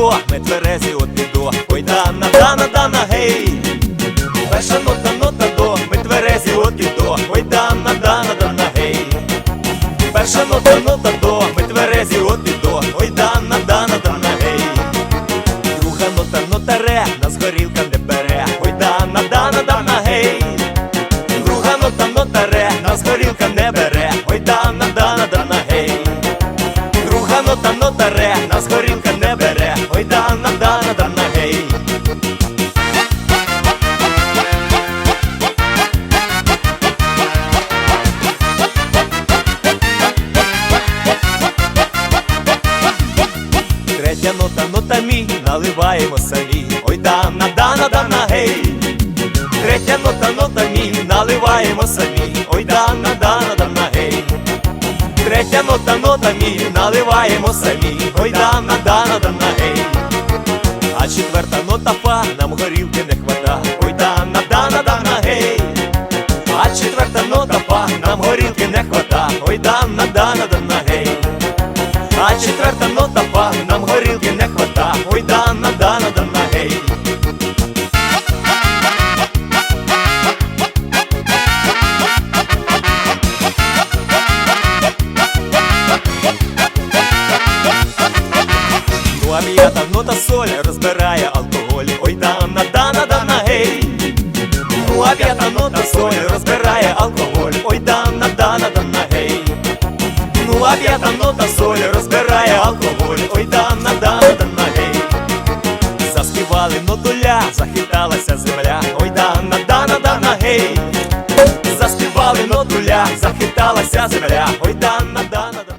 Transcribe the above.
ми тверезі от і. Ой, дана, дана, дана, гей. Перша нота, нота до, ми тверезі от і. Ой, дана, дана, дана, гей. Перша нота, нота до, ми тверезі от і. Ой, дана, дана, дана, гей. Друга нота, нота ре, нас горілка не бере. Ой, дана, дана, дана, гей. Друга нота, нота ре, нас горілка не бере. Ой, дана, дана, дана, гей. Друга нота, нота ре, нас горілка Третя нота, нота мі, наливаємо самі. Ой, дана, дана, дана, гей. Третя нота, нота мі, наливаємо самі. Ой, дана, дана, дана, гей. Третя нота, нота мі, наливаємо самі. Ой, дана, дана, дана, гей. А четверта нота фа, нам горілки не хвата. Ой, дана, дана, дана, гей. А четверта нота фа, нам горілки не хвата. Ой, дана, дана, дана, гей. А четверта Ну а п'ята нота соль розбирає алкоголь. Ой, дана, дана, дана, гей. Ну а п'ята нота соль розбирає алкоголь. Ой, дана, дана, дана, гей. Ну а п'ята нота соль розбирає алкоголь. Ой, дана, дана, дана, гей. Заспівали нотуля, захиталася земля. Ой, дана, дана, дана, гей. Заспівали нотуля, захиталася земля. Ой, дана, дана, дана.